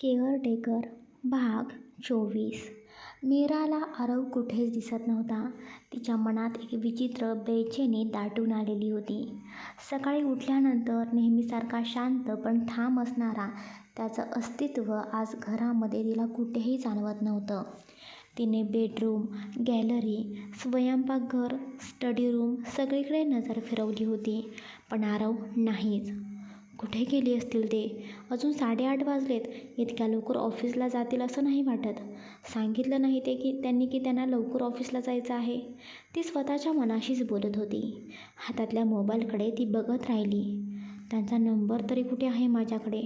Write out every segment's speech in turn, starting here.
Caretaker भाग चोवीस मीराला आरव कुठेच दिसत नव्हता. तिच्या मनात एक विचित्र बेचैनी दाटून आलेली होती. सकाळी उठल्यानंतर नेहमीसारखा शांत पण ठाम असणारा त्याचं अस्तित्व आज घरामध्ये तिला कुठेही जाणवत नव्हतं. तिने बेडरूम, गॅलरी, स्वयंपाकघर, स्टडी रूम सगळीकडे नजर फिरवली होती, पण आरव नाहीच. कुठे गेले असतील ते? अजून साडेआठ वाजलेत. इतक्या लवकर ऑफिसला जातील असं नाही वाटत. सांगितलं नाही ते की त्यांनी की त्यांना लवकर ऑफिसला जायचं आहे? ती स्वतःच्या मनाशीच बोलत होती. हातातल्या मोबाईलकडे ती बघत राहिली. त्यांचा नंबर तरी कुठे आहे माझ्याकडे?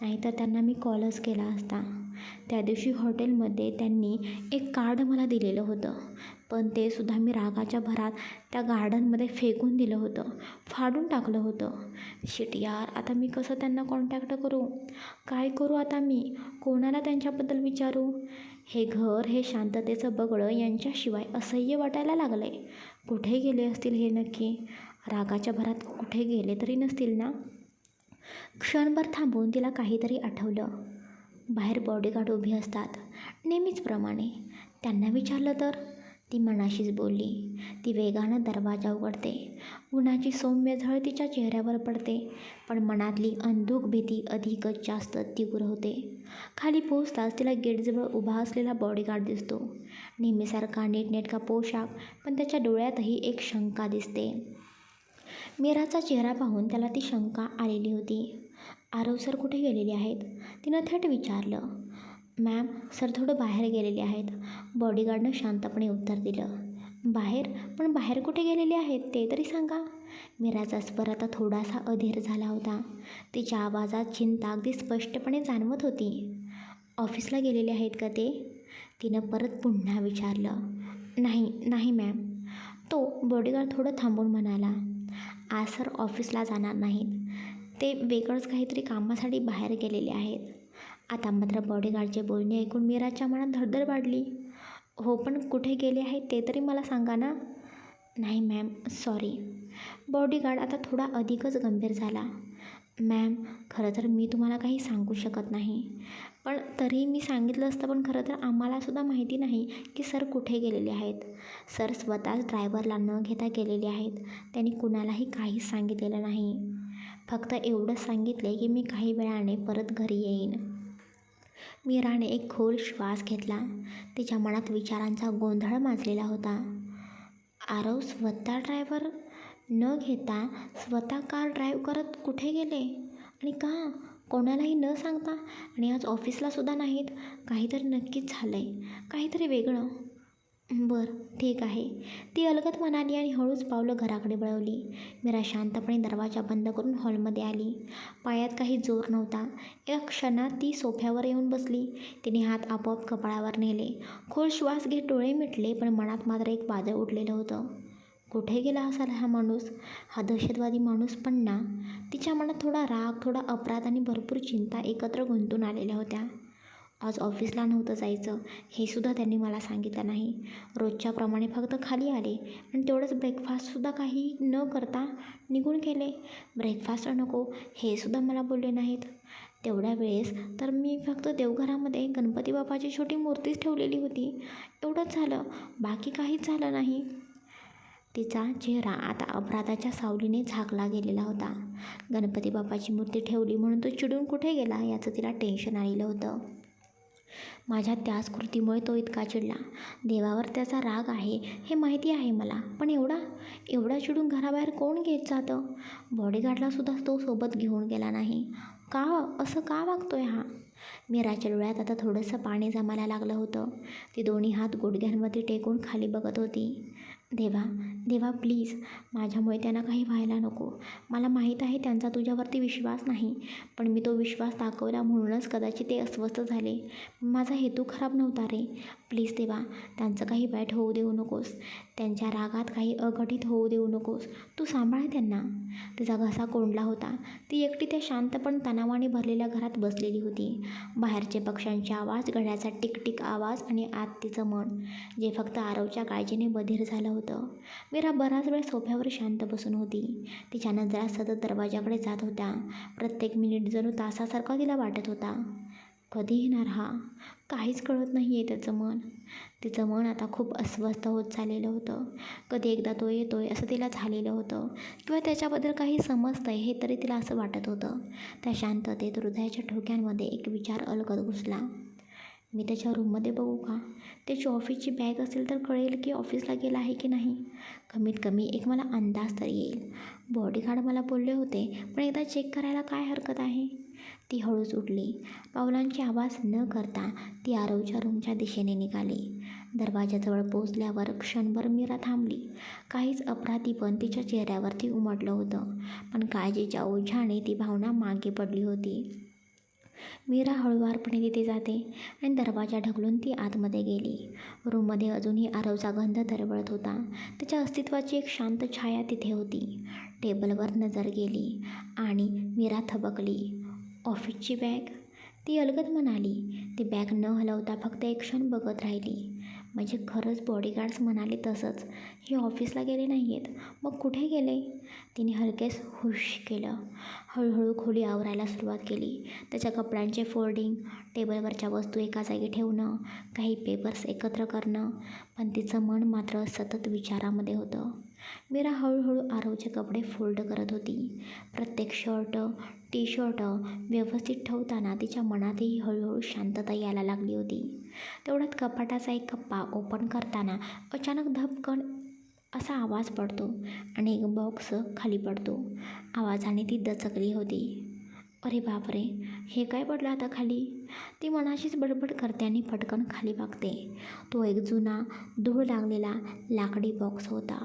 नाहीतर त्यांना मी कॉलच केला असता. त्या दिवशी हॉटेलमध्ये त्यांनी एक कार्ड मला दिलेलं होतं, पण ते सुद्धा मी रागाच्या भरात त्या गार्डनमध्ये फेकून दिलं होतं. फाडून टाकलं होतं. शिट यार आता मी कसं त्यांना कॉन्टॅक्ट करू? काय करू आता मी? कोणाला त्यांच्याबद्दल विचारू? हे घर, हे शांततेचं बगळं यांच्याशिवाय असह्य वाटायला लागलं आहे कुठे गेले असतील हे नक्की? रागाच्या भरात कुठे गेले तरी नसतील ना? क्षणभर थांबून तिला काहीतरी आठवलं. बाहेर बॉडीगार्ड उभी असतात, नेहमीचप्रमाणे त्यांना विचारलं तर? ती मनाशीच बोलली. ती वेगानं दरवाजा उघडते. उन्हाची सौम्य झळ तिच्या चेहऱ्यावर पडते, पण मनातली अंधुक भीती अधिकच जास्त तीव्र होते. खाली पोहोचताच तिला गेटजवळ उभा असलेला बॉडीगार्ड दिसतो. नेहमीसारखा नीटनेटका पोशाख, पण त्याच्या डोळ्यातही एक शंका दिसते. मीराचा चेहरा पाहून त्याला ती शंका आलेली होती. आरव सर कुठे गेलेले आहेत? तिनं थेट विचारलं. मॅम, सर थोडं बाहेर गेलेले आहेत, बॉडीगार्डनं शांतपणे उत्तर दिलं. बाहेर? पण बाहेर कुठे गेलेले आहेत ते तरी सांगा. मीराचा स्वर आता थोडासा अधीर झाला होता. तिच्या आवाजात चिंता अगदी स्पष्टपणे जाणवत होती. ऑफिसला गेलेले आहेत का ते? तिनं परत पुन्हा विचारलं. नाही नाही मॅम. तो बॉडीगार्ड थोडं थांबून म्हणाला. आज सर ऑफिसला जाणार नाहीत. ते वेगळंच काहीतरी कामासाठी बाहेर गेलेले आहेत. आता मात्र बॉडीगार्डचे बोलणे ऐकून मीराच्या मनात धडधड वाढली. हो पण कुठे गेले आहेत ते तरी मला सांगा ना. नाही मॅम, सॉरी. बॉडीगार्ड आता थोडा अधिकच गंभीर झाला. मॅम, खरं तर मी तुम्हाला काही सांगू शकत नाही. पण तरीही मी सांगितलं असतं पण खरं तर आम्हालासुद्धा माहिती नाही की सर कुठे गेलेले आहेत. सर स्वतःच ड्रायव्हरला न घेता गेलेले आहेत. त्यांनी कुणालाही काहीच सांगितलेलं नाही. फक्त एवढं सांगितले की मी काही वेळाने परत घरी येईन. मीराने एक खोल श्वास घेतला. तिच्या मनात विचारांचा गोंधळ माजलेला होता. आरव स्वतः ड्रायव्हर न घेता स्वतः कार ड्राईव्ह करत कुठे गेले? आणि का? कोणालाही न सांगता? आणि आज ऑफिसलासुद्धा नाहीत? काहीतरी नक्कीच झालं आहे काहीतरी वेगळं. बरं, ठीक आहे. ती अलगद म्हणाली आणि हळूच पावलं घराकडे वळवली. मीरा शांतपणे दरवाजा बंद करून हॉलमध्ये आली. पायात काही जोर नव्हता. एका क्षणात ती सोफ्यावर येऊन बसली. तिने हात आपोआप कपाळावर नेले. खोल श्वास घेत डोळे मिटले, पण मनात मात्र एक वादळ उठलेलं होतं. कुठे गेला असाल हा माणूस? हा दहशतवादी माणूस पण ना? तिच्या मनात थोडा राग, थोडा अपराध आणि भरपूर चिंता एकत्र गुंतून आलेल्या होत्या. आज ऑफिसला नव्हतं जायचं, हेसुद्धा त्यांनी मला सांगितलं नाही. रोजच्याप्रमाणे फक्त खाली आले आणि तेवढंच ब्रेकफास्टसुद्धा काही न करता निघून गेले. ब्रेकफास्ट नको हे सुद्धा मला बोलले नाहीत. तेवढ्या वेळेस तर मी फक्त देवघरामध्ये गणपती बाप्पाची छोटी मूर्तीच ठेवलेली होती. एवढंच झालं, बाकी काहीच झालं नाही. तिचा चेहरा आता अपराधाच्या सावलीने झाकला गेलेला होता. गणपती बाप्पाची मूर्ती ठेवली म्हणून तो चिडून कुठे गेला याचं तिला टेन्शन आलेलं होतं. माझ्या त्याच कृतीमुळे तो इतका चिडला. देवावर त्याचा राग आहे हे माहिती आहे मला, पण एवढा? एवढा चिडून घराबाहेर कोण घेत जातं? बॉडीगार्डलासुद्धा तो सोबत घेऊन गेला नाही. का? असं का वागतोय हा? मीराच्या डोळ्यात आता थोडंसं पाणी जमायला लागलं होतं. ती दोन्ही हात गुडघ्यांवरती टेकून खाली बघत होती. देवा, देवा प्लीज माझ्यामुळे त्यांना काही व्हायला नको. मला माहीत आहे त्यांचा तुझ्यावरती विश्वास नाही, पण मी तो विश्वास दाखवला म्हणूनच कदाचित ते अस्वस्थ झाले. माझा हेतू खराब नव्हता रे. प्लीज देवा, त्यांचं काही वाईट होऊ देऊ नकोस. त्यांच्या रागात काही अघटित होऊ देऊ नकोस. तू सांभाळ त्यांना. तिचा घसा कोंडला होता. ती एकटी त्या शांत पण तणावाने भरलेल्या घरात बसलेली होती. बाहेरचे पक्ष्यांचे आवाज, घड्याळाचा टिकटिक आवाज आणि आत तिचं मन, जे फक्त आरवच्या काळजीने बधीर झालं होतं. मीरा बराच वेळ सोफ्यावर शांत बसून होती. तिच्या नजरा सतत दरवाजाकडे जात होत्या. प्रत्येक मिनिट जणू तासासारखा तिला वाटत होता. कधी येणार हा काहीच कळत नाही आहे त्याचं मन तिचं मन आता खूप अस्वस्थ होत चाललेलं होतं कधी एकदा तो येतो आहे असं तिला झालेलं होतं किंवा त्याच्याबद्दल काही समजतं आहे हे तरी तिला असं वाटत होतं त्या शांततेत हृदयाच्या ठोक्यांमध्ये एक विचार अलगद घुसला मी त्याच्या रूममध्ये बघू का? त्याची ऑफिसची बॅग असेल तर कळेल की ऑफिसला गेला आहे की नाही. कमीत कमी एक मला अंदाज तर येईल. बॉडीगार्ड मला बोलले होते पण एकदा चेक करायला काय हरकत आहे? ती हळूच उठली. पावलांची आवाज न करता ती आरवच्या रूमच्या दिशेने निघाली. दरवाजाजवळ पोचल्यावर क्षणभर मीरा थांबली. काहीच अपराधीपण तिच्या चेहऱ्यावरती उमटलं होतं. पण काळजीच्या ओझ्याने ती भावना मागे पडली होती. मीरा हळुवारपणे तिथे जाते आणि दरवाजा ढकलून ती आतमध्ये गेली. रूममध्ये अजूनही आरवचा गंध दरवळत होता. त्याच्या अस्तित्वाची एक शांत छाया तिथे होती. टेबलवर नजर गेली आणि मीरा थबकली. ऑफिसची बॅग? ती अलगद म्हणाली. ती बॅग न हलवता फक्त एक क्षण बघत राहिली. म्हणजे खरंच बॉडीगार्ड्स म्हणाले तसंच. हे ऑफिसला गेले नाही आहेत मग कुठे गेले? तिने हलकेच हुश केलं. हळूहळू खोली आवरायला सुरुवात केली. त्याच्या कपड्यांचे फोल्डिंग टेबलवरच्या वस्तू एका जागी ठेवणं काही पेपर्स एकत्र करणं पण तिचं मन मात्र सतत विचारामध्ये होतं. मीरा हळूहळू आरवचे कपडे फोल्ड करत होती. प्रत्येक शर्ट टी शर्ट व्यवस्थित ठेवताना तिच्या मनातही हळूहळू शांतता यायला लागली होती. तेवढ्यात कपाटाचा एक कप्पा ओपन करताना अचानक धपकन असा आवाज पडतो आणि एक बॉक्स खाली पडतो. आवाजाने ती दचकली होती. अरे बापरे हे काय पडलं आता खाली? ती मनाशीच बडबड करते आणि पटकन खाली बघते तो एक जुना धूळ लागलेला लाकडी बॉक्स होता.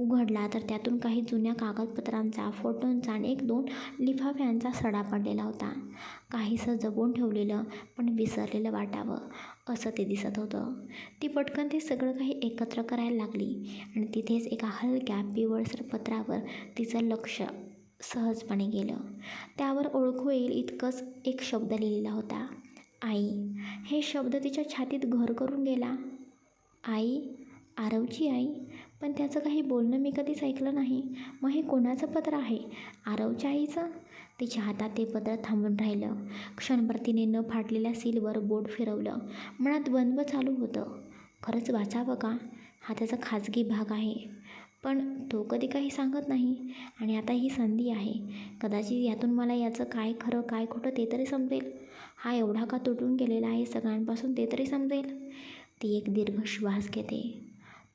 उघडला तर त्यातून काही जुन्या कागदपत्रांचा फोटोंचा आणि एक दोन लिफाफ्यांचा सडा पडलेला होता. काहीसं जगून ठेवलेलं पण विसरलेलं वाटावं असं ते दिसत होतं. ती पटकन ते सगळं काही एकत्र करायला लागली आणि तिथेच एका हलक्या पिवळसर पत्रावर तिचं लक्ष सहजपणे गेलं. त्यावर ओळखू येईल इतकंच एक शब्द लिहिलेला होता. आई हे शब्द तिच्या छातीत घर करून गेला. आई? आरवची आई? पण त्याचं काही बोलणं मी कधीच ऐकलं नाही. मग हे कोणाचं पत्र आहे? आरवच्या आईचं? तिच्या हातात ते पत्र थांबून राहिलं. क्षणभर तिने न फाटलेल्या सीलवर बोट फिरवलं. मनात द्वंद्व चालू होतं. खरंच वाचावं का? हा त्याचा खाजगी भाग आहे. पण तो कधी काही सांगत नाही. आणि आता ही संधी आहे. कदाचित यातून मला याचं काय खरं काय खोटं ते तरी समजेल. हा एवढा का तुटून गेलेला आहे सगळ्यांपासून ते तरी समजेल. ती एक दीर्घ श्वास घेते.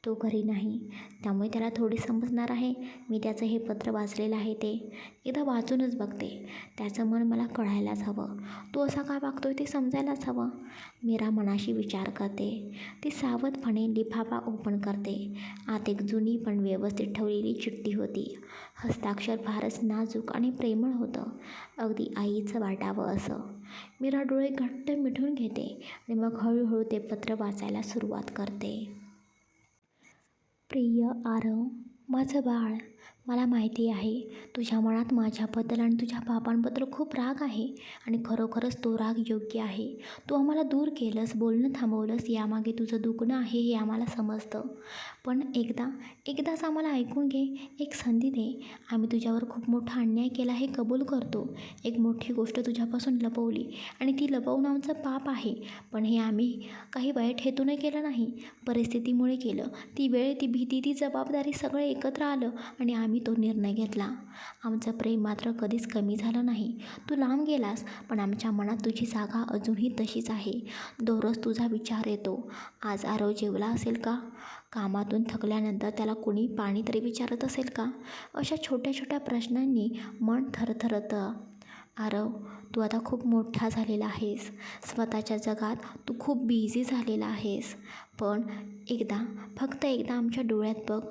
तो घरी नाही. त्यामुळे त्याला थोडी समजणार आहे. मी त्याचं हे पत्र वाचलेलं आहे ते. एकदा वाचूनच बघते. त्याचं मन मला कळायलाच हवं. तो असा काय आहे ते समजायलाच हवं? मीरा मनाशी विचार करते. ती सावधपणे लिफाफा ओपन करते. आत एक जुनी पण व्यवस्थित ठेवलेली चिठ्ठी होती. हस्ताक्षर फारच नाजूक आणि प्रेमळ होतं. अगदी आईचं वाटावं असं. मीरा डोळे घट्ट मिठून घेते आणि मग हळूहळू ते पत्र वाचायला सुरुवात करते. प्रिय आरव माझं बाळ मला माहिती आहे तुझ्या मनात माझ्याबद्दल आणि तुझ्या बाबांबद्दल खूप राग आहे आणि खरोखरच तो राग योग्य आहे. तू आम्हाला दूर केलंस बोलणं थांबवलंस यामागे तुझं दुखणं आहे हे आम्हाला समजतं. पण एकदा एकदाच आम्हाला ऐकून घे एक संधी दे. आम्ही तुझ्यावर खूप मोठा अन्याय केला हे कबूल करतो. एक मोठी गोष्ट तुझ्यापासून लपवली आणि ती लपवणं आमचं पाप आहे. पण हे आम्ही काही वाईट हेतूने केलं नाही. परिस्थितीमुळे केलं. ती वेळ ती भीती ती जबाबदारी सगळं एकत्र आलं आणि आम्ही तो निर्णय घेतला. आमचं प्रेम मात्र कधीच कमी झालं नाही. तू लांब गेलास पण आमच्या मनात तुझी जागा अजूनही तशीच आहे. दररोज तुझा विचार येतो. आज आरव जेवला असेल का? कामातून थकल्यानंतर त्याला कुणी पाणी तरी विचारत असेल का? अशा छोट्या छोट्या प्रश्नांनी मन थरथरतं. आरव तू आता खूप मोठा झालेला आहेस. स्वतःच्या जगात तू खूप बिझी झालेला आहेस. पण एकदा फक्त एकदा आमच्या डोळ्यात बघ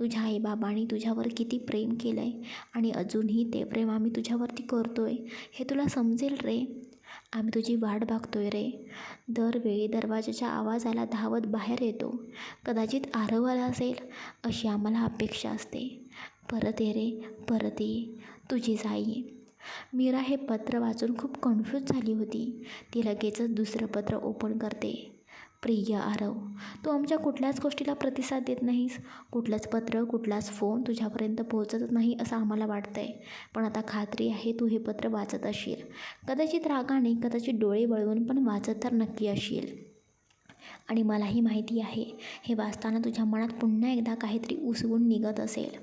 तुझ्या आईबाबांनी तुझ्यावर किती प्रेम केलं आहे आणि अजूनही ते प्रेम आम्ही तुझ्यावरती करतो आहे हे तुला समजेल रे? आम्ही तुझी वाट बघतोय रे. दरवेळी दरवाजाच्या आवाजाला धावत बाहेर येतो. कदाचित आरवला असेल अशी आम्हाला अपेक्षा असते. परत ये रे परत ये. तुझीच आई मीरा हे पत्र वाचून खूप कन्फ्यूज झाली होती. ती लगेचच दुसरं पत्र ओपन करते. प्रिय आरव तू आमच्या कुठल्याच गोष्टीला प्रतिसाद देत नाहीस. कुठलंच पत्र कुठलाच फोन तुझ्यापर्यंत पोहोचतच नाही असं आम्हाला वाटतं आहे पण आता खात्री आहे तू हे पत्र वाचत असशील कदाचित रागाने कदाचित डोळे वळवून पण वाचत तर नक्की असशील आणि मलाही माहिती आहे. हे वाचताना तुझ्या मनात पुन्हा एकदा काहीतरी उसवून निघत असेल.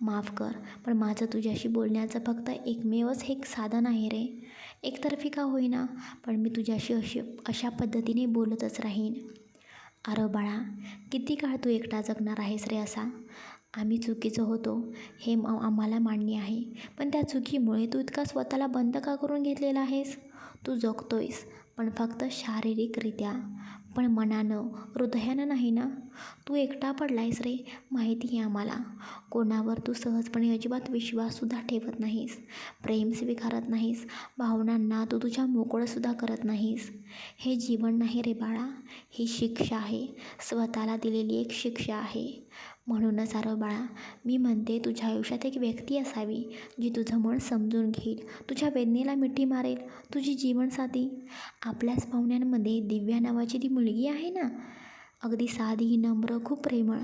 माफ कर पण माझं तुझ्याशी बोलण्याचं फक्त एकमेवच हे एक साधन आहे रे. एकतर्फी का होईना पण मी तुझ्याशी अशी अशा पद्धतीने बोलतच राहीन. अरे बाळा किती काळ तू एकटा जगणार आहेस रे असा? आम्ही चुकीचं होतो हे म आम्हाला मान्य आहे. पण त्या चुकीमुळे तू इतका स्वतःला बंद का करून घेतलेला आहेस? तू जगतोयस पण फक्त शारीरिकरित्या. पण मनानं हृदयानं नाही ना? तू एकटा पडलायस रे माहिती आहे आम्हाला. कोणावर तू सहजपणे अजिबात विश्वाससुद्धा ठेवत नाहीस. प्रेम स्वीकारत नाहीस. भावनांना तू तुझ्या मोकळंसुद्धा करत नाहीस. हे जीवन नाही रे बाळा. ही शिक्षा आहे. स्वतःला दिलेली एक शिक्षा आहे. म्हणूनच आरव बाळा मी म्हणते तुझ्या आयुष्यात एक व्यक्ती असावी जी तुझं मन समजून घेईल तुझ्या वेदनेला मिठी मारेल तुझी जीवनसाथी. आपल्याच पाहुण्यांमध्ये दिव्या नावाची ती मुलगी आहे ना? अगदी साधी नम्र खूप प्रेमळ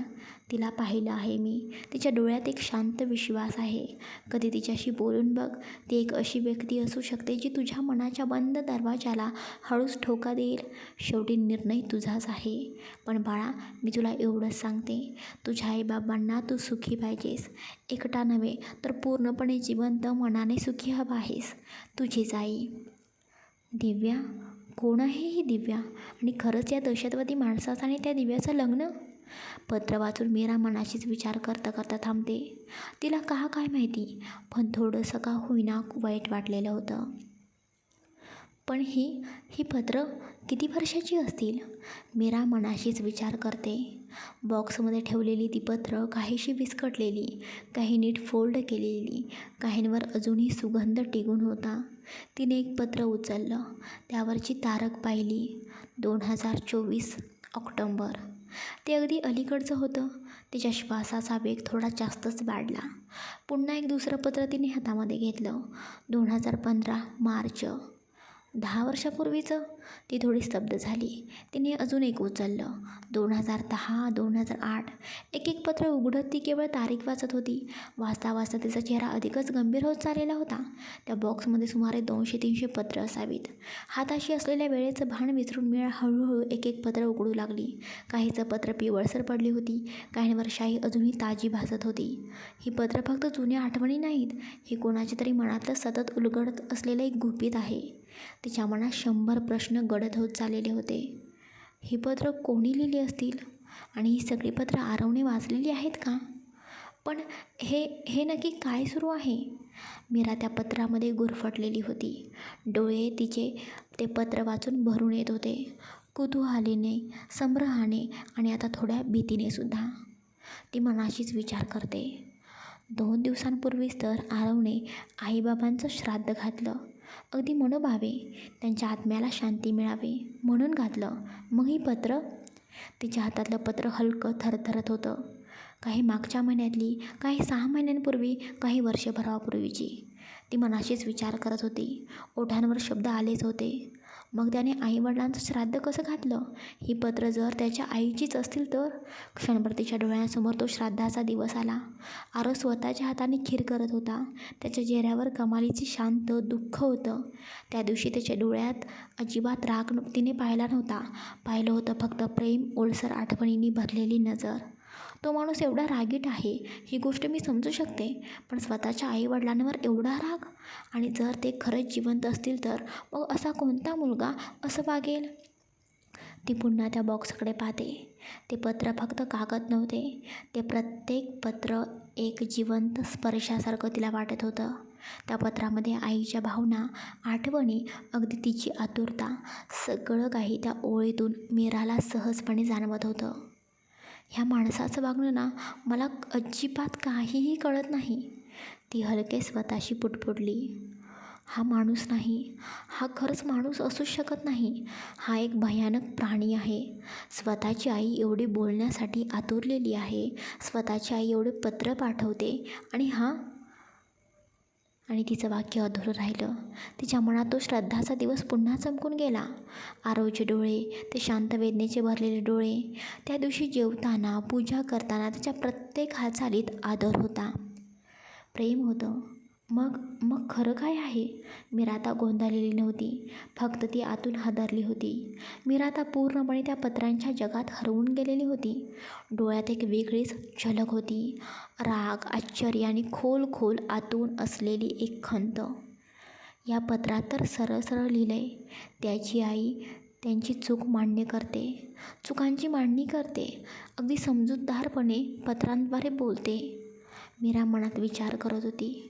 तिला पाहिलं आहे मी. तिच्या डोळ्यात एक शांत विश्वास आहे. कधी तिच्याशी बोलून बघ ती एक अशी व्यक्ती असू शकते जी तुझ्या मनाच्या बंद दरवाजाला हळूच ठोका देईल. शेवटी निर्णय तुझाच आहे. पण बाळा मी तुला एवढंच सांगते. तुझ्या आईबाबांना तू सुखी पाहिजेस. एकटा नव्हे तर पूर्णपणे जिवंत मनाने सुखी हवा आहेस. तुझीच आई. दिव्या कोण आहे ही दिव्या. आणि खरंच या दहशतवादी माणसाचं आणि त्या दिव्याचं लग्न? पत्र वाचून मीरा मनाशीच विचार करता करता थांबते. तिला का काय माहिती पण थोडंसं का होईना वाईट वाटलेलं होतं. पण ही ही पत्र किती वर्षाची असतील? मीरा मनाशीच विचार करते. बॉक्समध्ये ठेवलेली ती पत्रं काहीशी विस्कटलेली काही नीट फोल्ड केलेली काहींवर अजूनही सुगंध टिकून होता. तिने एक पत्र उचललं. त्यावरची तारख पाहिली. दोन हजार चोवीस ऑक्टोंबर. ते अगदी अलीकडचं होतं. तिच्या श्वासाचा वेग थोडा जास्तच वाढला. पुन्हा एक दुसरं पत्र तिने हातामध्ये घेतलं. दोन हजार पंधरा मार्च. दहा वर्षापूर्वीचं? ती थोडी स्तब्ध झाली. तिने अजून एक उचललं. दोन हजार दहा दोन हजार आठ. एक एक पत्र उघडत ती केवळ तारीख वाचत होती. वाचता वाचता तिचा चेहरा अधिकच गंभीर होत चाललेला होता. त्या बॉक्समध्ये सुमारे दोनशे तीनशे पत्र असावीत. हाताशी असलेल्या वेळेचं भान विसरून मिळ हळूहळू एक एक पत्र उघडू लागली. काहीचं पत्र पिवळसर पडली होती. काहींवर शाही अजूनही ताजी भासत होती. ही पत्र फक्त जुन्या आठवणी नाहीत. ही कोणाच्या तरी मनातलं सतत उलगडत असलेलं एक गुपित आहे. तिच्या मनात शंभर प्रश्न गडद होत चाललेले होते. ही पत्र कोणी लिहिली असतील? आणि ही सगळी पत्र आरवने वाचलेली आहेत का? पण हे हे नक्की काय सुरू आहे? मीरा त्या पत्रामध्ये गुरफटलेली होती. डोळे तिचे ते पत्र वाचून भरून येत होते. कुतूहलीने संग्रहाने आणि आता थोड्या भीतीने सुद्धा. ती मनाशीच विचार करते. दोन दिवसांपूर्वीच तर आरवने आईबाबांचं श्राद्ध घातलं. अगदी मनोभावे. त्यांच्या आत्म्याला शांती मिळावी म्हणून घातलं. मग ही पत्र? तिच्या हातातलं पत्र हलकं थरथरत होतं. काही मागच्या महिन्यातली काही सहा महिन्यांपूर्वी काही वर्षभरापूर्वीची. ती मनाशीच विचार करत होती. ओठांवर शब्द आलेच होते. मग त्याने आईवडिलांचं श्राद्ध कसं घातलं? ही पत्र जर त्याच्या आईचीच असतील तर? क्षणभर तिच्या डोळ्यांसमोर तो श्राद्धाचा दिवस आला. आरो स्वतःच्या हाताने खीर करत होता. त्याच्या चेहऱ्यावर कमालीची शांत दुःख होतं. त्या दिवशी त्याच्या डोळ्यात अजिबात राग तिने पाहिला नव्हता. पाहिलं होतं फक्त प्रेम ओलसर आठवणींनी भरलेली नजर. तो माणूस एवढा रागीट आहे ही गोष्ट मी समजू शकते पण स्वतःच्या आईवडिलांवर एवढा राग? आणि जर ते खरंच जिवंत असतील तर मग असा कोणता मुलगा असं वागेल? ती पुन्हा त्या बॉक्सकडे पाहते. ते पत्र फक्त कागद नव्हते. ते प्रत्येक पत्र एक जिवंत स्पर्शासारखं तिला वाटत होतं. त्या पत्रामध्ये आईच्या भावना आठवणी अगदी तिची आतुरता सगळं काही त्या ओळीतून मीराला सहजपणे जाणवत होतं. ह्या माणसाचं वागणं ना मला अजिबात काहीही कळत नाही. ती हलके स्वतःशी पुटपुटली. हा माणूस नाही. हा खरंच माणूस असूच शकत नाही. हा एक भयानक प्राणी आहे. स्वतःची आई एवढी बोलण्यासाठी आतुरलेली आहे. स्वतःची आई एवढे पत्र पाठवते. आणि हा आणि तिचं वाक्य अधुरं राहिलं. तिच्या मनात तो श्रद्धाचा दिवस पुन्हा चमकून गेला. आरवचे डोळे ते शांत वेदनेचे भरलेले डोळे त्या दिवशी जेवताना पूजा करताना त्याच्या प्रत्येक हालचालीत आदर होता. प्रेम होतं. मग मग खरं काय आहे? मीराता गोंधळलेली नव्हती. फक्त ती आतून हादरली होती. मीराता पूर्णपणे त्या पत्रांच्या जगात हरवून गेलेली होती. डोळ्यात एक वेगळीच झलक होती. राग आश्चर्य आणि खोल खोल आतून असलेली एक खंत. या पत्रात तर सरळ सरळ लिहिलं आहे त्याची आई त्यांची चूक मान्य करते. चुकांची मांडणी करते. अगदी समजूतदारपणे पत्रांद्वारे बोलते. मीरा मनात विचार करत होती.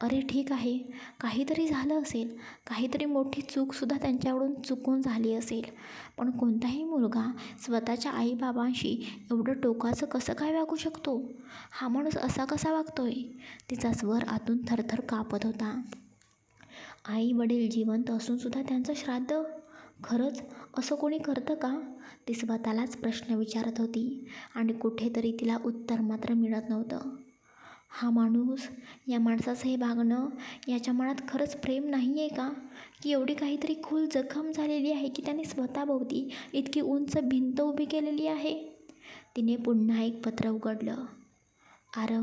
अरे ठीक आहे. काहीतरी झालं असेल. काहीतरी मोठी चूकसुद्धा त्यांच्याकडून चुकून झाली असेल. पण कोणताही मुलगा स्वतःच्या आईबाबांशी एवढं टोकाचं कसं काय वागू शकतो? हा माणूस असा कसा वागतोय? तिचा स्वर आतून थरथर कापत होता. आई वडील जिवंत असूनसुद्धा त्यांचं श्राद्ध? खरंच? असं कोणी करतं का? ती स्वतःलाच प्रश्न विचारत होती. आणि कुठेतरी तिला उत्तर मात्र मिळत नव्हतं. हा माणूस या माणसाचं हे वागणं याच्या मनात खरंच प्रेम नाही आहे का? की एवढी काहीतरी खोल जखम झालेली आहे की त्याने स्वतःभोवती इतकी उंच भिंत उभी केलेली आहे? तिने पुन्हा एक पत्र उघडलं. आरव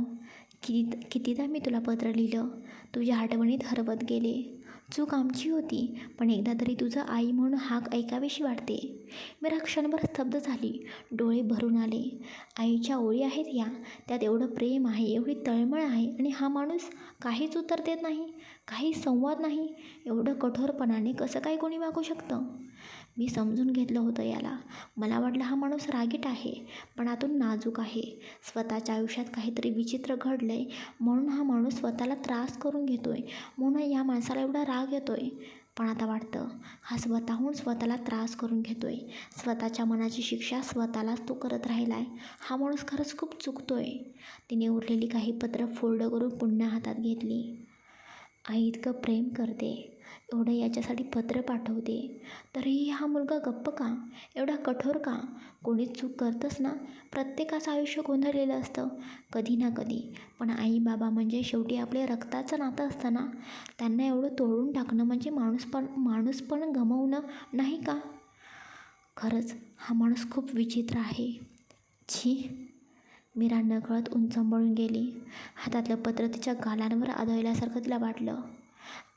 किती कितीदा मी तुला पत्र लिहिलं? तुझ्या आठवणीत हरवत गेले. चूक आमची होती पण एकदा तरी तुझं आई म्हणून हाक ऐकावीशी वाटते. मीरा क्षणभर स्तब्ध झाली. डोळे भरून आले. आईच्या ओळी आहेत या. त्यात एवढं प्रेम आहे एवढी तळमळ आहे आणि हा माणूस काहीच उत्तर देत नाही काही संवाद नाही. एवढं कठोरपणाने कसं काय कोणी वागू शकतं? मी समजून घेतलं होतं याला. मला वाटलं हा माणूस रागीट आहे पण आतून नाजूक आहे. स्वतःच्या आयुष्यात काहीतरी विचित्र घडलं आहे म्हणून हा माणूस स्वतःला त्रास करून घेतो आहे म्हणून या माणसाला एवढा राग येतो आहे पण आता वाटतं हा स्वतःहून स्वतःला त्रास करून घेतो आहे स्वतःच्या मनाची शिक्षा स्वतःलाच तो करत राहिला आहे हा माणूस खरंच खूप चुकतो आहे तिने उरलेली काही पत्र फोल्ड करून पुन्हा हातात घेतली. आई इतकं प्रेम करते एवढं याच्यासाठी पत्र पाठवते. तरीही हा मुलगा गप्प का? एवढा कठोर का? कोणीच चूक करतंच ना? प्रत्येकाचं आयुष्य गोंधळलेलं असतं कधी ना कधी. पण आई बाबा म्हणजे शेवटी आपले रक्ताचं नातं असतं ना? त्यांना एवढं तोडून टाकणं म्हणजे माणूस पण माणूस पण गमवणं नाही का? खरंच हा माणूस खूप विचित्र आहे. छी मीरा नकळत उंचंबळून गेली. हातातलं पत्र तिच्या गालांवर आदळल्यासारखं तिला वाटलं.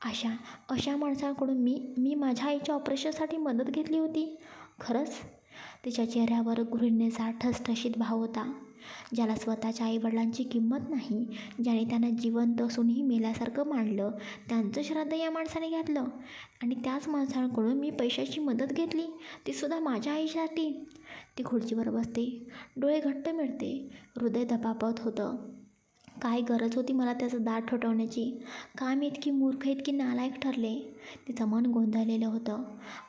अशा अशा माणसांकडून मी मी माझ्या आईच्या ऑपरेशनसाठी मदत घेतली होती. खरंच? तिच्या चेहऱ्यावर गृहिणीचा ठसठशीत भाव होता. ज्याला स्वतःच्या आईवडिलांची किंमत नाही ज्याने त्यांना जिवंत असूनही मेल्यासारखं मांडलं त्यांचं श्राद्ध या माणसाने घातलं. आणि त्याच माणसांकडून मी पैशाची मदत घेतली ती सुद्धा माझ्या आईसाठी. ती खुर्चीवर बसते डोळे घट्ट मिळते हृदय धपापत होतं. काय गरज होती मला त्याचं दात ठोठवण्याची? का मी इतकी मूर्ख इतकी नालायक ठरले. तिचं मन गोंधळलेलं होतं.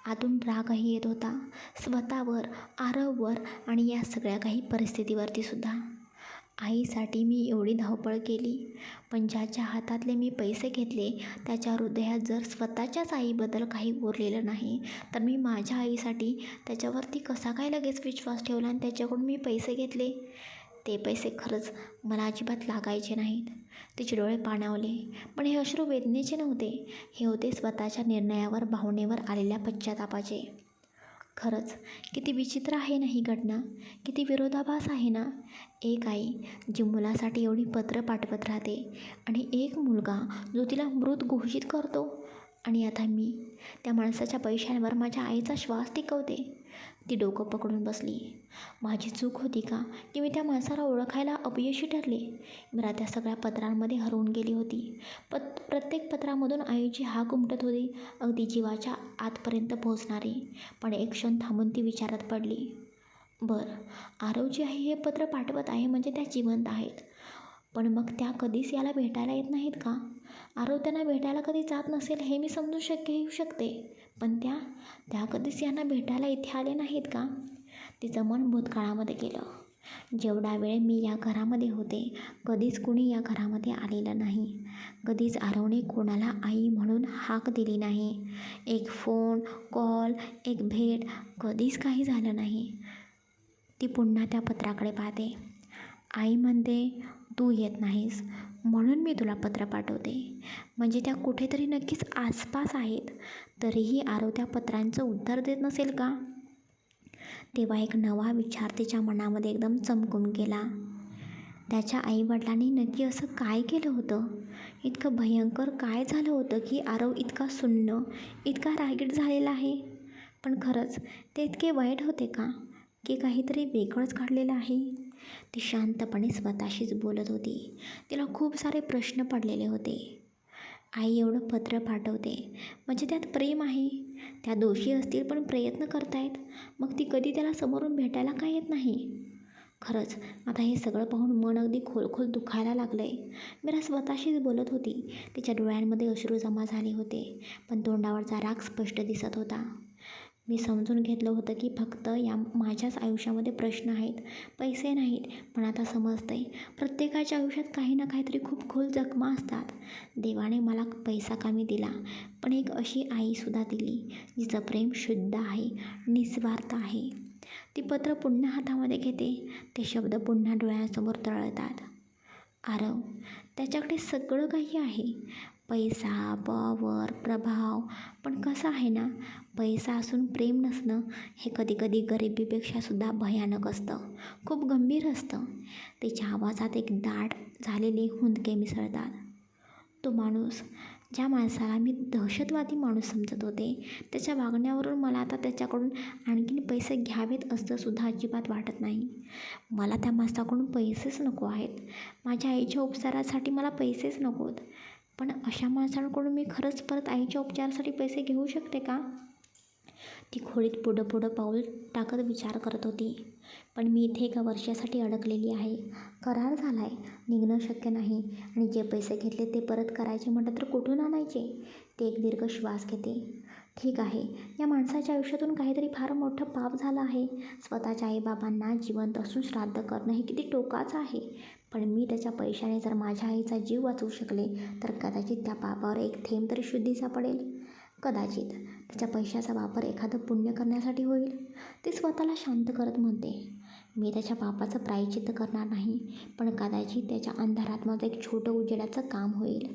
आतून रागही येत होता. स्वतःवर आरववर आणि या सगळ्या काही परिस्थितीवरती सुद्धा. आईसाठी मी एवढी धावपळ केली. पण ज्याच्या हातातले मी पैसे घेतले त्याच्या हृदयात जर स्वतःच्याच आईबद्दल काही उरलेलं नाही तर मी माझ्या आईसाठी त्याच्यावरती कसा काय लगेच विश्वास ठेवला आणि त्याच्याकडून मी पैसे घेतले? ते पैसे खरंच मला अजिबात लागायचे नाहीत. तिचे डोळे पाणावले. पण हे अश्रू वेदनेचे नव्हते. हे होते स्वतःच्या निर्णयावर भावनेवर आलेल्या पश्चातापाचे. खरंच किती विचित्र आहे ना ही घटना? किती विरोधाभास आहे ना? एक आई जी मुलासाठी एवढी पत्र पाठवत राहते आणि एक मुलगा जो तिला मृत घोषित करतो. आणि आता मी त्या माणसाच्या पैशांवर माझ्या आईचा श्वास टिकवते. ती डोकं पकडून बसली. माझी चूक होती का? की मी त्या माणसाला ओळखायला अपयशी ठरले. मला त्या सगळ्या पत्रांमध्ये हरवून गेली होती. पत प्रत्येक पत्रामधून आईची हाक उमटत होती. अगदी जीवाच्या आतपर्यंत पोहोचणारी. पण एक क्षण थांबून ती विचारात पडली. बरं आरव जी आहे हे पत्र पाठवत आहे म्हणजे त्या जिवंत आहेत. पण मग त्या कधीच याला भेटायला येत नाहीत का? आरव त्यांना भेटायला कधी जात नसेल हे मी समजू शक्य येऊ शकते. पण त्या त्या कधीच यांना भेटायला इथे आले नाहीत का? तिचं मन भूतकाळामध्ये गेलं. जेवढा वेळ मी या घरामध्ये होते कधीच कुणी या घरामध्ये आलेलं नाही. कधीच आरवने कोणाला आई म्हणून हाक दिली नाही. एक फोन कॉल एक भेट कधीच काही झालं नाही. ती पुन्हा त्या पत्राकडे पाहते. आई म्हणते तू येत नाहीस म्हणून मी तुला पत्र पाठवते. म्हणजे त्या कुठेतरी नक्कीच आसपास आहेत. तरीही आरव त्या पत्रांचं उत्तर देत नसेल का? तेव्हा एक नवा विचार तिच्या मनामध्ये एकदम चमकून गेला. त्याच्या आईवडिलांनी नक्की असं काय केलं होतं? इतकं भयंकर काय झालं होतं की आरव इतका सुन्न इतका रागीट झालेला आहे? पण खरंच ते इतके वाईट होते का? की काहीतरी वेगळंच घडलेलं आहे. ती शांतपणे स्वतःशीच बोलत होती. तिला खूप सारे प्रश्न पडलेले होते. आई एवढं पत्र पाठवते. म्हणजे त्यात प्रेम आहे. त्या दोषी असतील पण प्रयत्न करतायत. मग ती कधी त्याला समोरून भेटायला का येत नाही? खरंच आता हे सगळं पाहून मन अगदी खोलखोल दुखायला लागलं आहे मीरा स्वतःशीच बोलत होती. तिच्या डोळ्यांमध्ये अश्रू जमा झाले होते. पण तोंडावरचा राग स्पष्ट दिसत होता. मी समजून घेतलं होतं की फक्त या माझ्याच आयुष्यामध्ये प्रश्न आहेत पैसे नाहीत. पण आता समजतं आहे प्रत्येकाच्या आयुष्यात काही ना काहीतरी खूप खोल जखमा असतात. देवाने मला पैसा कमी दिला पण एक अशी आईसुद्धा दिली जिचं प्रेम शुद्ध आहे निस्वार्थ आहे. ती पत्र पुन्हा हातामध्ये घेते. ते शब्द पुन्हा डोळ्यांसमोर तळतात. आरव त्याच्याकडे सगळं काही आहे. पैसा पॉवर प्रभाव. पण कसं आहे ना पैसा असून प्रेम नसणं हे कधीकधी गरिबीपेक्षासुद्धा भयानक असतं. खूप गंभीर असतं. तिच्या आवाजात एक दाट झालेले हुंदके मिसळतात. तो माणूस ज्या माणसाला मी दहशतवादी माणूस समजत होते त्याच्या वागण्यावरून मला आता त्याच्याकडून आणखीन पैसे घ्यावेत असं सुद्धा अजिबात वाटत नाही. मला त्या माणसाकडून पैसेच नको आहेत. माझ्या आईच्या उपचारासाठी मला पैसेच नकोत. पण अशा माणसांकडून मी खरंच परत आईच्या उपचारासाठी पैसे घेऊ शकते का? ती खोलीत पुढं पुढं पाऊल टाकत विचार करत होती. पण मी इथे एका वर्षासाठी अडकलेली आहे. करार झाला आहे निघणं शक्य नाही. आणि जे पैसे घेतले ते परत करायचे म्हटलं तर कुठून आणायचे? ते एक दीर्घ श्वास घेते. ठीक आहे. या माणसाच्या आयुष्यातून काहीतरी फार मोठं पाप झालं आहे. स्वतःच्या आईबाबांना जिवंत असून श्राद्ध करणं हे किती टोकाचं आहे. पण मी त्याच्या पैशाने जर माझ्या आईचा जीव वाचवू शकले तर कदाचित त्या पापावर एक थेंब तरी शुद्धीचा पडेल. कदाचित त्याच्या पैशाचा वापर एखादं पुण्य करण्यासाठी होईल. ती स्वतःला शांत करत म्हणते मी त्याच्या पापाचं प्रायचित्त करणार नाही पण कदाचित त्याच्या अंधारात माझं एक छोटं उजेडाचं काम होईल.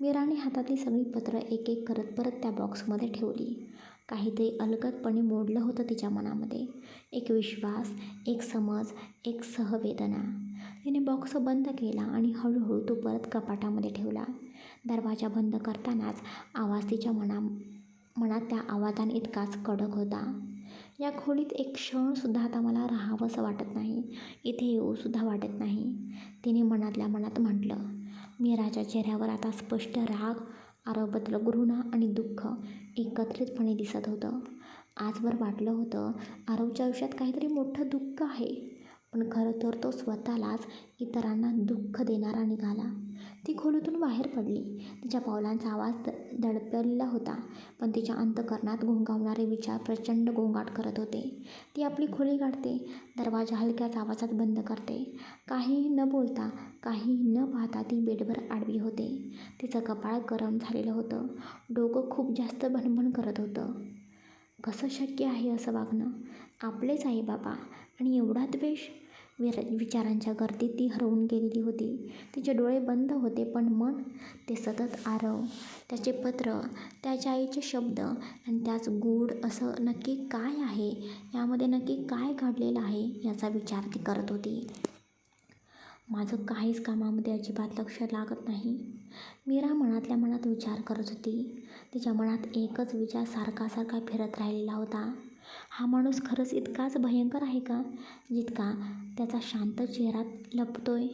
मीराने हातातली सगळी पत्रं एक एक करत परत त्या बॉक्समध्ये ठेवली. काहीतरी अलगदपणे मोडलं होतं तिच्या मनामध्ये. एक विश्वास एक समज एक सहवेदना. तिने बॉक्स बंद केला आणि हळूहळू तो परत कपाटामध्ये ठेवला. दरवाजा बंद करतानाच आवाज तिच्या मना मनात त्या आवाजाने इतकाच कडक होता. या खोलीत एक क्षणसुद्धा आता मला राहावंसं वाटत नाही. इथे येऊसुद्धा वाटत नाही. तिने मनातल्या मनात म्हटलं मीराच्या चेहऱ्यावर आता स्पष्ट राग आरोबद्दल घृणा आणि दुःख एकत्रितपणे दिसत होतं. आजवर वाटलं होतं आरवच्या आयुष्यात काहीतरी मोठं दुःख आहे. पण खरं तर तो स्वतःलाच इतरांना दुःख देणारा निघाला. ती खोलीतून बाहेर पडली. तिच्या पावलांचा आवाज द दडपलेला होता पण तिच्या अंतकरणात घोंगावणारे विचार प्रचंड गोंगाट करत होते. ती आपली खोली काढते दरवाजा हलक्याच आवाजात बंद करते. काही न बोलता काही न पाहता ती बेडवर आडवी होते. तिचं कपाळ गरम झालेलं होतं. डोकं खूप जास्त भणभण करत होतं. कसं शक्य आहे असं वागणं? आपलेच आई बाबा. आणि एवढा द्वेष विर विचारांच्या गर्दीत ती हरवून गेलेली होती. तिचे डोळे बंद होते पण मन ते सतत आरव. त्याचे पत्र त्याच्या आईचे शब्द आणि त्याच गूढ असं नक्की काय आहे? यामध्ये नक्की काय घडलेलं आहे याचा विचार ती करत होती. माझं काहीच कामामध्ये अजिबात लक्ष लागत नाही. मीरा मनातल्या मनात विचार करत होती. तिच्या मनात एकच विचार सारखा सारखा फिरत राहिलेला होता. हा माणूस खरंच इतकाच भयंकर आहे का? जितका त्याचा शांत चेहरा लपतोय.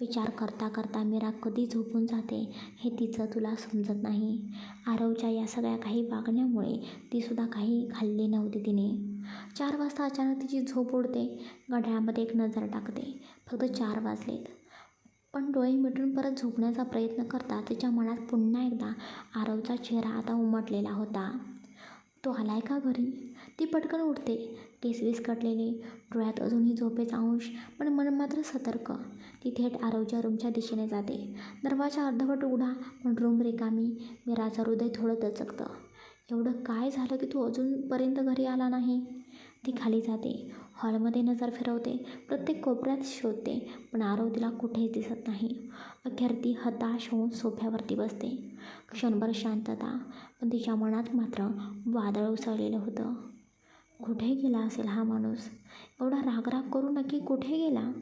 विचार करता करता मीरा कधी झोपून जाते हे तिचं तुला समजत नाही. आरवच्या या सगळ्या काही वागण्यामुळे तीसुद्धा काही खाल्ली नव्हती तिने. चार वाजता अचानक तिची झोप उडते. घड्याळामध्ये एक नजर टाकते. फक्त चार वाजलेत. पण डोळे मिटून परत झोपण्याचा प्रयत्न करता तिच्या मनात पुन्हा एकदा आरवचा चेहरा आता उमटलेला होता. तो आलाय का घरी? ती पटकन उठते केस विस्कटलेले डोळ्यात अजूनही झोपेचा अंश पण मन मात्र सतर्क. ती थेट आरवच्या रूमच्या दिशेने जाते. दरवाजा अर्धवट उघडा पण रूम रिकामी मीराचं हृदय थोडं दचकतं. एवढं काय झालं की तू अजूनपर्यंत घरी आला नाही? ती खाली जाते. हॉलमध्ये नजर फिरवते. प्रत्येक कोपऱ्यात शोधते पण आरव तिला कुठेच दिसत नाही. अखेर ती हताश होऊन सोफ्यावरती बसते. क्षणभर शांतता पण तिच्या मनात मात्र वादळ उसळलेलं होतं. कुठे गेला असेल हा माणूस? एवढा रागराग करून नक्की कुठे गेला?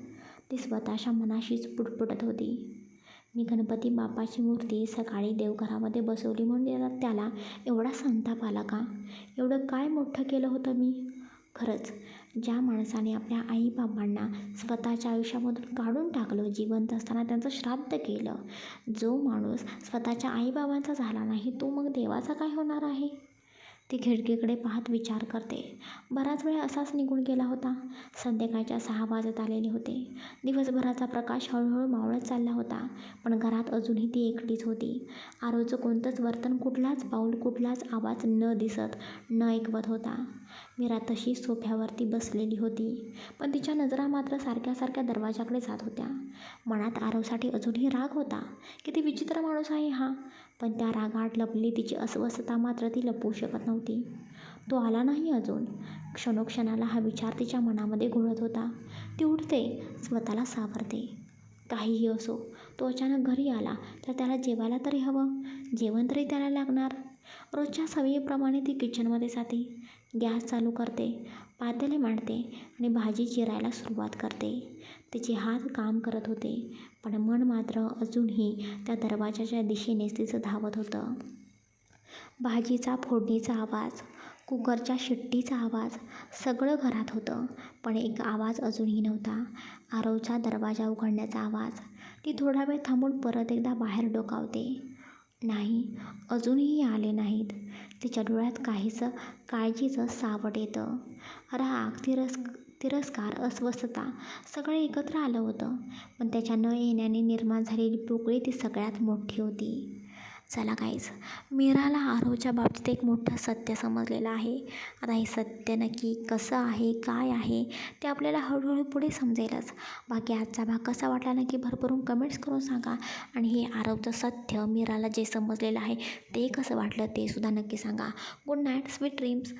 ती स्वतःच्या मनाशीच पुटपुटत होती. मी गणपती बाप्पाची मूर्ती सकाळी देवघरामध्ये बसवली म्हणून त्याला एवढा संताप आला का? एवढं काय मोठं केलं होतं मी? खरंच ज्या माणसाने आपल्या आईबाबांना स्वतःच्या आयुष्यामधून काढून टाकलं जिवंत असताना त्यांचं श्राद्ध केलं जो माणूस स्वतःच्या आईबाबांचा झाला नाही तो मग देवाचा काय होणार आहे? ती खिडकीकडे पाहत विचार करते. बराच वेळ असाच निघून गेला होता. संध्याकाळच्या सहा वाजत आलेले होते. दिवसभराचा प्रकाश हळूहळू मावळत चालला होता पण घरात अजूनही ती एकटीच होती. आरोचं कोणतंच वर्तन कुठलाच पाऊल कुठलाच आवाज न दिसत न ऐकवत होता. मीरा तशी सोफ्यावरती बसलेली होती पण तिच्या नजरा मात्र सारख्या सारख्या दरवाजाकडे जात होत्या. मनात आरोसाठी अजूनही राग होता किती विचित्र माणूस आहे हा. पण त्या रागात लपली तिची अस्वस्थता मात्र ती लपवू शकत नव्हती. तो आला नाही अजून. क्षणोक्षणाला हा विचार तिच्या मनामध्ये घोळत होता. ती उठते स्वतःला सावरते. काहीही असो तो अचानक घरी आला तर त्याला जेवायला तरी हवं. जेवण तरी त्याला लागणार. रोजच्या सवयीप्रमाणे ती किचनमध्ये जाते. गॅस चालू करते पातेले मांडते आणि भाजी चिरायला सुरुवात करते. तिचे हात काम करत होते. पण मन मात्र अजूनही त्या दरवाजाच्या दिशेनेच तिचं धावत होतं. भाजीचा फोडणीचा आवाज कुकरच्या शिट्टीचा आवाज सगळं घरात होतं पण एक आवाज अजूनही नव्हता. आरवचा दरवाजा उघडण्याचा आवाज ती थोडा वेळ थांबून परत एकदा बाहेर डोकावते. नाही अजूनही आले नाहीत. तिच्या डोळ्यात काहीचं काळजीचं सावट येतं. राग रस तिरस्कार अस्वस्थता सगळं एकत्र आलं होतं. पण त्याच्या न येण्याने निर्माण झालेली पोकळी ती सगळ्यात मोठी होती. चला काहीच मीराला आरोच्या बाबतीत एक मोठं सत्य समजलेलं आहे. आता हे सत्य नक्की कसं आहे काय आहे ते आपल्याला हळूहळू पुढे समजेलच. बाकी आजचा भाग कसा वाटला नक्की भरभरून कमेंट्स करून सांगा. आणि हे आरोपचं सत्य मीराला जे समजलेलं आहे ते कसं वाटलं ते सुद्धा नक्की सांगा. Good night sweet dreams